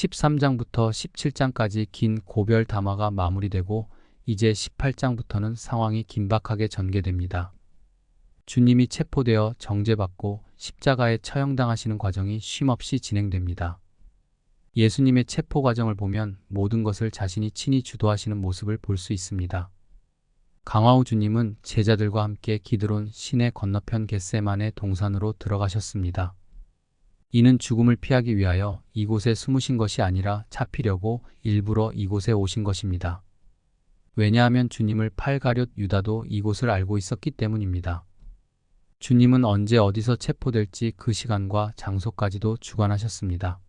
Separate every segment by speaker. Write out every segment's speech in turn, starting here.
Speaker 1: 13장부터 17장까지 긴 고별 담화가 마무리되고 이제 18장부터는 상황이 긴박하게 전개됩니다. 주님이 체포되어 정죄받고 십자가에 처형당하시는 과정이 쉼없이 진행됩니다. 예수님의 체포 과정을 보면 모든 것을 자신이 친히 주도하시는 모습을 볼 수 있습니다. 강화우 주님은 제자들과 함께 기드론 시내 건너편 겟세만의 동산으로 들어가셨습니다. 이는 죽음을 피하기 위하여 이곳에 숨으신 것이 아니라 잡히려고 일부러 이곳에 오신 것입니다. 왜냐하면 주님을 팔가룟 유다도 이곳을 알고 있었기 때문입니다. 주님은 언제 어디서 체포될지 그 시간과 장소까지도 주관하셨습니다.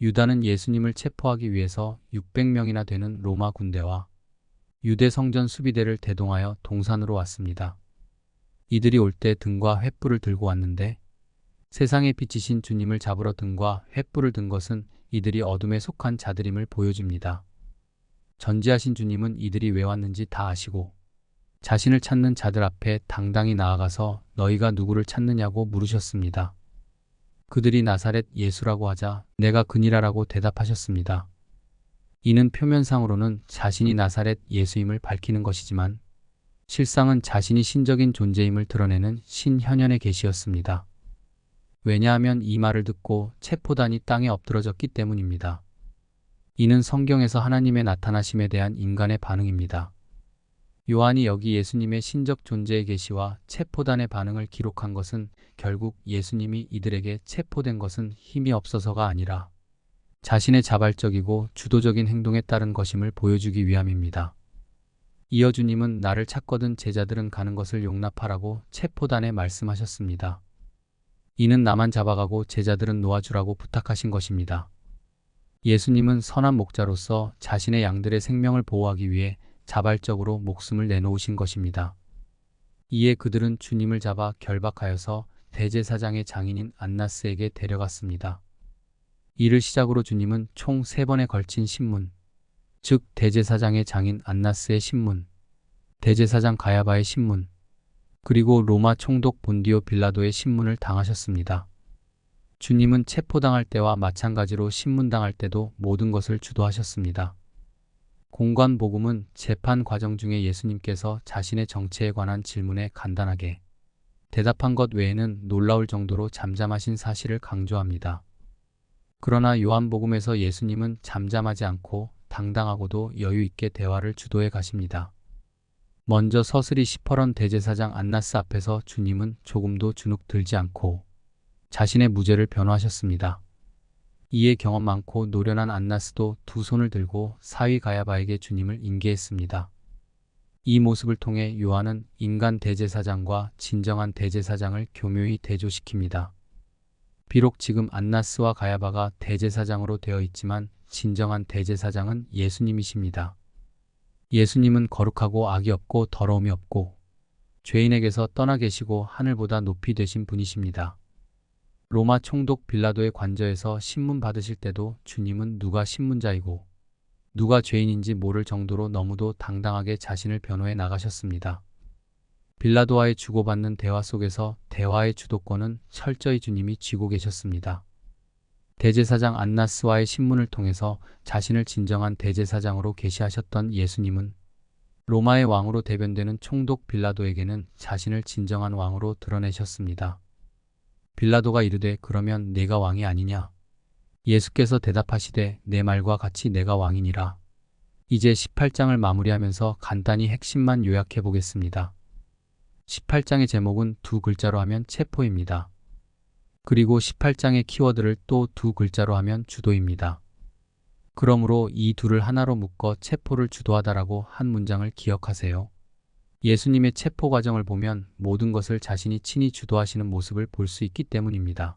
Speaker 1: 유다는 예수님을 체포하기 위해서 600명이나 되는 로마 군대와 유대 성전 수비대를 대동하여 동산으로 왔습니다. 이들이 올 때 등과 횃불을 들고 왔는데 세상에 비치신 주님을 잡으러 등과 횃불을 든 것은 이들이 어둠에 속한 자들임을 보여줍니다. 전지하신 주님은 이들이 왜 왔는지 다 아시고 자신을 찾는 자들 앞에 당당히 나아가서 너희가 누구를 찾느냐고 물으셨습니다. 그들이 나사렛 예수라고 하자 내가 그니라라고 대답하셨습니다. 이는 표면상으로는 자신이 나사렛 예수임을 밝히는 것이지만 실상은 자신이 신적인 존재임을 드러내는 신현현의 계시였습니다. 왜냐하면 이 말을 듣고 체포단이 땅에 엎드러졌기 때문입니다. 이는 성경에서 하나님의 나타나심에 대한 인간의 반응입니다. 요한이 여기 예수님의 신적 존재의 계시와 체포단의 반응을 기록한 것은 결국 예수님이 이들에게 체포된 것은 힘이 없어서가 아니라 자신의 자발적이고 주도적인 행동에 따른 것임을 보여주기 위함입니다. 이어 주님은 나를 찾거든 제자들은 가는 것을 용납하라고 체포단에 말씀하셨습니다. 이는 나만 잡아가고 제자들은 놓아주라고 부탁하신 것입니다. 예수님은 선한 목자로서 자신의 양들의 생명을 보호하기 위해 자발적으로 목숨을 내놓으신 것입니다. 이에 그들은 주님을 잡아 결박하여서 대제사장의 장인인 안나스에게 데려갔습니다. 이를 시작으로 주님은 총세 번에 걸친 신문, 즉 대제사장의 장인 안나스의 신문, 대제사장 가야바의 신문, 그리고 로마 총독 본디오 빌라도의 신문을 당하셨습니다. 주님은 체포당할 때와 마찬가지로 신문당할 때도 모든 것을 주도하셨습니다. 공관복음은 재판 과정 중에 예수님께서 자신의 정체에 관한 질문에 간단하게 대답한 것 외에는 놀라울 정도로 잠잠하신 사실을 강조합니다. 그러나 요한복음에서 예수님은 잠잠하지 않고 당당하고도 여유 있게 대화를 주도해 가십니다. 먼저 서슬이 시퍼런 대제사장 안나스 앞에서 주님은 조금도 주눅 들지 않고 자신의 무죄를 변호하셨습니다. 이에 경험 많고 노련한 안나스도 두 손을 들고 사위 가야바에게 주님을 인계했습니다. 이 모습을 통해 요한은 인간 대제사장과 진정한 대제사장을 교묘히 대조시킵니다. 비록 지금 안나스와 가야바가 대제사장으로 되어 있지만 진정한 대제사장은 예수님이십니다. 예수님은 거룩하고 악이 없고 더러움이 없고 죄인에게서 떠나 계시고 하늘보다 높이 되신 분이십니다. 로마 총독 빌라도의 관저에서 신문 받으실 때도 주님은 누가 신문자이고 누가 죄인인지 모를 정도로 너무도 당당하게 자신을 변호해 나가셨습니다. 빌라도와의 주고받는 대화 속에서 대화의 주도권은 철저히 주님이 쥐고 계셨습니다. 대제사장 안나스와의 신문을 통해서 자신을 진정한 대제사장으로 계시하셨던 예수님은 로마의 왕으로 대변되는 총독 빌라도에게는 자신을 진정한 왕으로 드러내셨습니다. 빌라도가 이르되 그러면 내가 왕이 아니냐? 예수께서 대답하시되 내 말과 같이 내가 왕이니라. 이제 18장을 마무리하면서 간단히 핵심만 요약해 보겠습니다. 18장의 제목은 두 글자로 하면 체포입니다. 그리고 18장의 키워드를 또 두 글자로 하면 주도입니다. 그러므로 이 둘을 하나로 묶어 체포를 주도하다라고 한 문장을 기억하세요. 예수님의 체포 과정을 보면 모든 것을 자신이 친히 주도하시는 모습을 볼 수 있기 때문입니다.